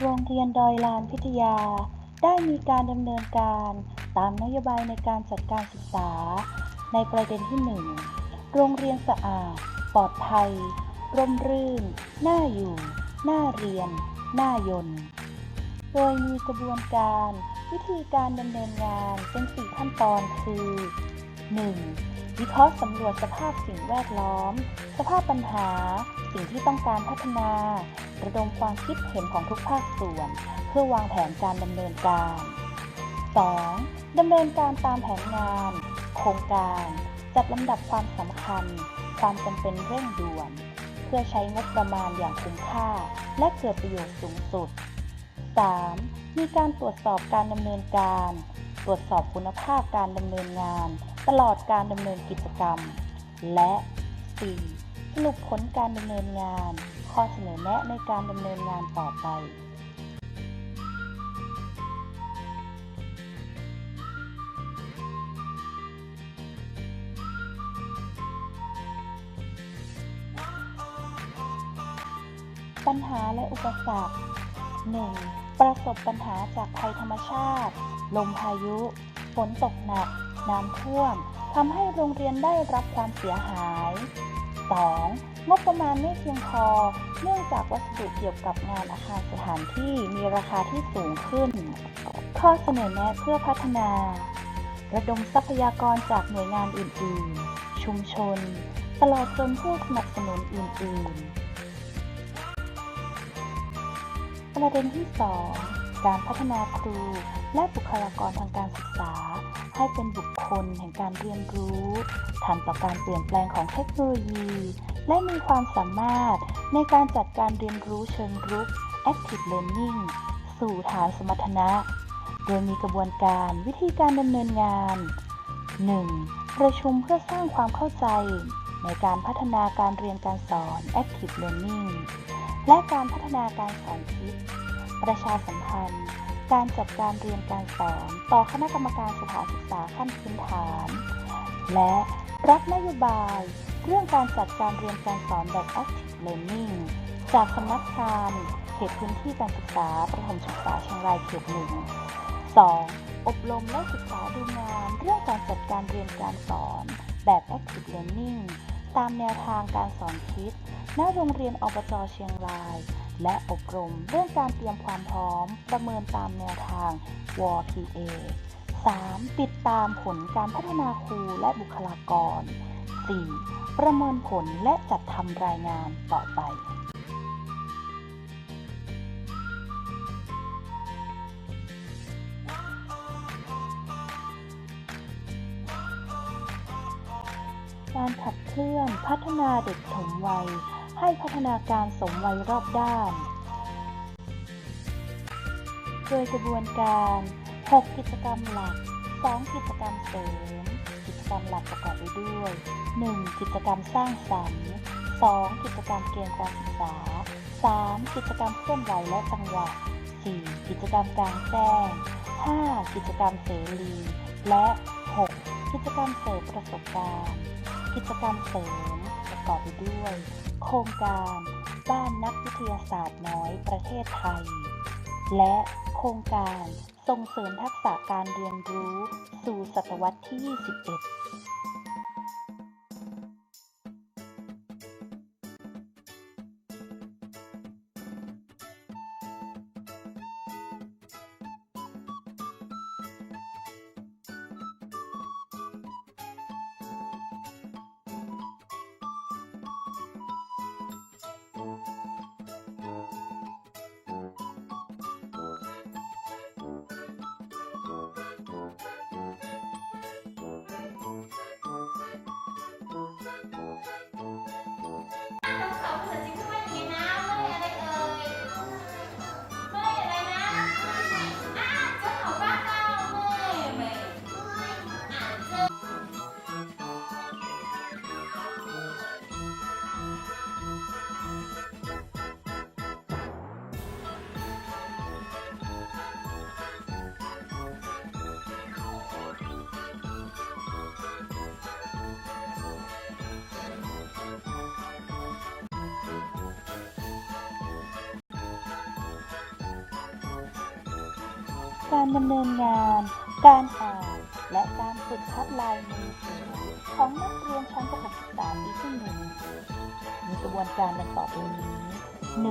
โรงเรียนดอยลานพิทยา ได้มีการดำเนินการตามนโยบายในการจัดการศึกษา ในประเด็นที่ 1 โรงเรียนสะอาด ปลอดภัย ร่มรื่น น่าอยู่ น่าเรียน น่ายนโดยมีกระบวนการวิธีการดำเนินงานเป็น4ขั้นตอนคือ 1. วิเคราะห์สำรวจสภาพสิ่งแวดล้อม สภาพปัญหา สิ่งที่ต้องการพัฒนา ระดมความคิดเห็นของทุกภาคส่วน เพื่อวางแผนการดำเนินการ 2. ดำเนินการตามแผนงาน โครงการ จัดลำดับความสำคัญ ความจำเป็นเร่งด่วน เพื่อใช้งบประมาณอย่างคุ้มค่า และเกิดประโยชน์สูงสุด 3. มีการตรวจสอบการดำเนินการ ตรวจสอบคุณภาพการดำเนินงาน ตลอดการดำเนินกิจกรรม และ 4. สรุปผลการดำเนินงาน ข้อเสนอแนะในการดำเนินงานต่อไปปัญหาและอุปสรรค 1. ประสบปัญหาจากภัยธรรมชาติ ลมพายุ ฝนตกหนัก น้ำท่วม ทำให้โรงเรียนได้รับความเสียหาย 2. งบประมาณไม่เพียงพอ เนื่องจากวัสดุเกี่ยวกับงานอาคารสถานที่มีราคาที่สูงขึ้น ข้อเสนอแนะเพื่อพัฒนา ระดมทรัพยากรจากหน่วยงานอื่น ๆ ชุมชน ตลอดจนผู้สนับสนุนอื่น ๆ ประเด็นที่ 2 การพัฒนาครูและบุคลากรทางการศึกษา ให้เป็นบุคคลแห่งการเรียนรู้ทันต่อการเปลี่ยนแปลงของเทคโนโลยี และมีความสามารถในการจัดการเรียนรู้เชิงรุก Active Learning สู่ฐานสมรรถนะ โดยมีกระบวนการวิธีการดำเนินงาน 1. ประชุมเพื่อสร้างความเข้าใจ ในการพัฒนาการเรียนการสอน Active Learning และการพัฒนาการสอนคิด ประชาสัมพันธ์ การจัดการเรียนการสอน ต่อคณะกรรมการสถานศึกษาขั้นพื้นฐาน และรับนโยบายเรื่องการจัดการเรียนการสอนแบบ Active Learning จากสำนักงานเขตพื้นที่การศึกษาประถมศึกษาเชียงรายเขตหนึ่ง 2. อบรมและศึกษาดูงานเรื่องการจัดการเรียนการสอนแบบ Active Learning ตามแนวทางการสอนคิดณโรงเรียนอบจเชียงราย และอบรมเรื่องการเตรียมความพร้อมประเมินตามแนวทาง w p a 3. ติดตามผลการพัฒนาครูและบุคลากร 4. ประเมินผลและจัดทำรายงานต่อไปการขับเคลื่อนพัฒนาเด็กถมวัย ให้พัฒนาการสมวัยรอบด้าน โดยกระบวนการ 6 กิจกรรมหลัก 2 กิจกรรมเสริม กิจกรรมหลักประกอบไปด้วย 1. กิจกรรมสร้างสรรค์ 2. กิจกรรมเกณฑ์การศึกษา 3. กิจกรรมเคลื่อนไหวและจังหวะ 4. กิจกรรมกลางแจ้ง 5. กิจกรรมเสรี และ 6. กิจกรรมเสริมประสบการณ์ กิจกรรมเสริมประกอบไปด้วย โครงการบ้านนักวิทยาศาสตร์น้อยประเทศไทย และโครงการส่งเสริมทักษะการเรียนรู้สู่ศตวรรษที่ 21 การดำเนินงาน การอ่าน และการฝึกคัดลายมือถือของนักเรียนชั้นประถมศึกษาปีที่หนึ่งมีกระบวนการดังต่อไปนี้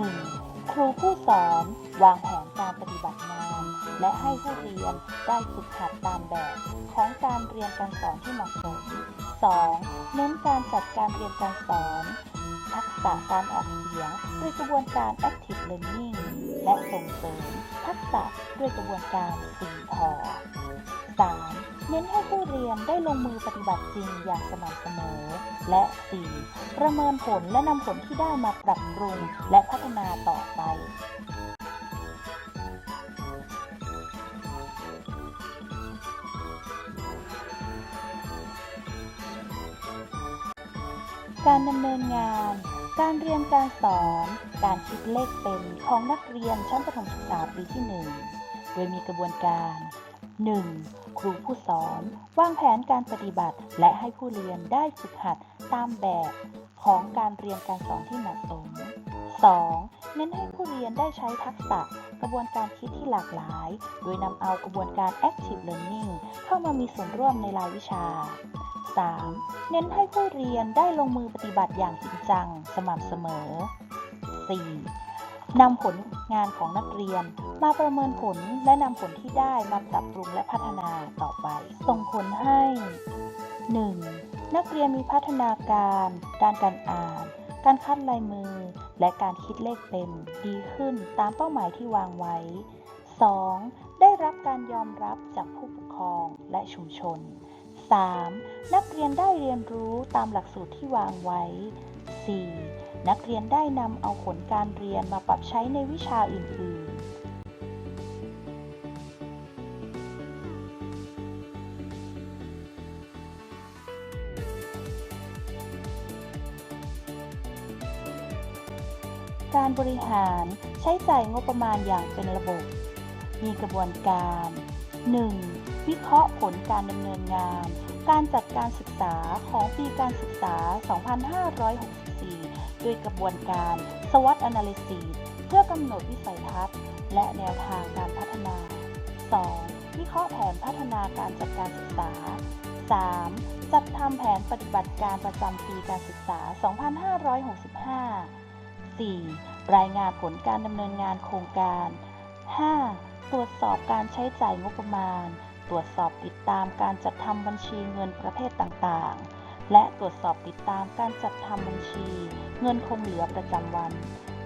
1. ครูผู้สอนวางแผนการปฏิบัติงาน และให้ผู้เรียนได้ฝึกหัดตามแบบของการเรียนการสอนที่เหมาะสม 2. เน้นการจัดการเรียนการสอน ษะการออกเสียงด้วยกระบวนการ active learning และส่งเสริมทักษะด้วยกระบวนการสีพอ 3. เน้นให้ผู้เรียนได้ลงมือปฏิบัติจริงอย่างสม่ำเสมอ และ 4. ประเมินผลและนำผลที่ได้มาปรับปรุงและพัฒนาต่อไปการดำเนินงาน การเรียนการสอน การคิดเลขเป็นของนักเรียนชั้นประถมศึกษาปีที่ 1 โดยมีกระบวนการ 1. ครูผู้สอน วางแผนการปฏิบัติ และให้ผู้เรียนได้ฝึกหัดตามแบบของการเรียนการสอนที่เหมาะสม 2. เน้นให้ผู้เรียนได้ใช้ทักษะกระบวนการคิดที่หลากหลาย โดยนำเอากระบวนการ active learning เข้ามามีส่วนร่วมในรายวิชา 3. เน้นให้ผู้เรียนได้ลงมือปฏิบัติอย่างจริงจัง สม่ำเสมอ 4. นำผลงานของนักเรียน มาประเมินผลและนำผลที่ได้มาปรับปรุงและพัฒนาต่อไป ส่งผลให้ 1. นักเรียนมีพัฒนาการ ด้านการอ่าน การคัดลายมือ และการคิดเลขเป็นดีขึ้นตามเป้าหมายที่วางไว้ 2. ได้รับการยอมรับจากผู้ปกครองและชุมชน 3. นักเรียนได้เรียนรู้ตามหลักสูตรที่วางไว้ 4. นักเรียนได้นำเอาผลการเรียนมาปรับใช้ในวิชาอื่น ๆการบริหารใช้จ่ายงบประมาณอย่างเป็นระบบ มีกระบวนการ 1. วิเคราะห์ผลการดำเนินงาน การจัดการศึกษาของปีการศึกษา 2564 ด้วยกระบวนการ SWOT Analysis เพื่อกำหนดวิสัยทัศน์ และแนวทางการพัฒนา 2. วิเคราะห์แผนพัฒนาการจัดการศึกษา 3. จัดทำแผนปฏิบัติการประจำปีการศึกษา 2565 4. รายงานผลการดำเนินงานโครงการ 5. ตรวจสอบการใช้จ่ายงบประมาณ ตรวจสอบติดตามการจัดทำบัญชีเงินประเภทต่างๆ และตรวจสอบติดตามการจัดทำบัญชี เงินคงเหลือประจำวัน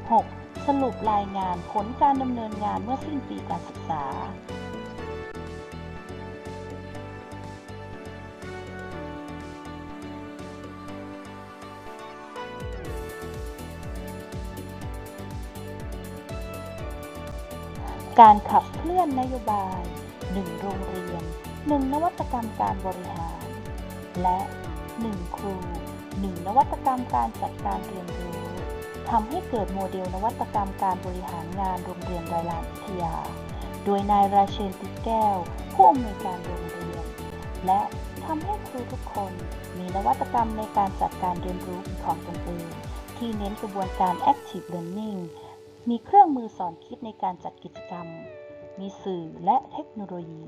6. สรุปรายงานผลการดำเนินงานเมื่อสิ้นปีการศึกษาการขับเคลื่อนนโยบาย 1 โรงเรียน 1 นวัตกรรมการบริหาร และ 1 ครู 1 นวัตกรรมการจัดการเรียนรู้ทำให้เกิดโมเดลนวัตกรรมการบริหารงานโรงเรียนรายลานวิทยา โดยนายราเชนติแก้ว ผู้อำนวยการโรงเรียน และทำให้ครูทุกคนมีนวัตกรรมในการจัดการเรียนรู้ของตนเองที่เน้นกระบวนการ active learning มีเครื่องมือสอนคิดในการจัดกิจกรรม มีสื่อและเทคโนโลยี